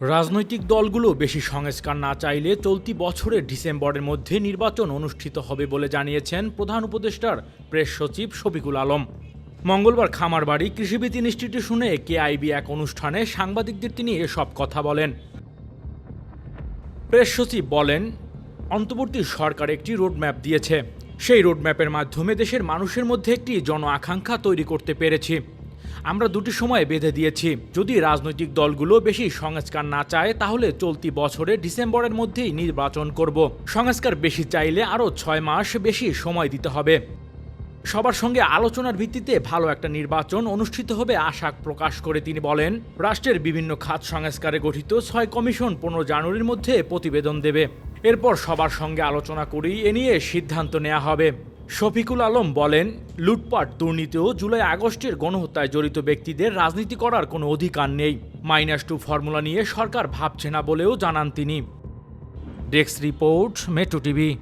রাজনৈতিক দলগুলো বেশি সংস্কার না চাইলে চলতি বছরের ডিসেম্বরের মধ্যে নির্বাচন অনুষ্ঠিত হবে বলে জানিয়েছেন প্রধান উপদেষ্টার প্রেস সচিব শফিকুল আলম। মঙ্গলবার খামারবাড়ি কৃষিবিদ ইনস্টিটিউশনে কেআইবি এক অনুষ্ঠানে সাংবাদিকদের তিনি এসব কথা বলেন। প্রেস সচিব বলেন, অন্তর্বর্তী সরকার একটি রোডম্যাপ দিয়েছে। সেই রোডম্যাপের মাধ্যমে দেশের মানুষের মধ্যে একটি জন আকাঙ্ক্ষা তৈরি করতে পেরেছি। আমরা দুটি সময় বেঁধে দিয়েছি। যদি রাজনৈতিক দলগুলো বেশি সংস্কার না চায়, তাহলে চলতি বছরে ডিসেম্বরের মধ্যেই নির্বাচন করব। সংস্কার বেশি চাইলে আরও ছয় মাস বেশি সময় দিতে হবে। সবার সঙ্গে আলোচনার ভিত্তিতে ভালো একটা নির্বাচন অনুষ্ঠিত হবে আশা প্রকাশ করে তিনি বলেন। রাষ্ট্রের বিভিন্ন খাত সংস্কারে গঠিত ছয় কমিশন পনেরো জানুয়ারির মধ্যে প্রতিবেদন দেবে। এরপর সবার সঙ্গে আলোচনা করেই এ নিয়ে সিদ্ধান্ত নেওয়া হবে। শফিকুল আলম বলেন, লুটপাট দুর্নীতি ও জুলাই আগস্টের গণহত্যায় জড়িত ব্যক্তিদের রাজনীতি করার কোনো অধিকার নেই। মাইনাস টু ফর্মুলা নিয়ে সরকার ভাবছে না বলেও জানান তিনি। Desk report, metro TV.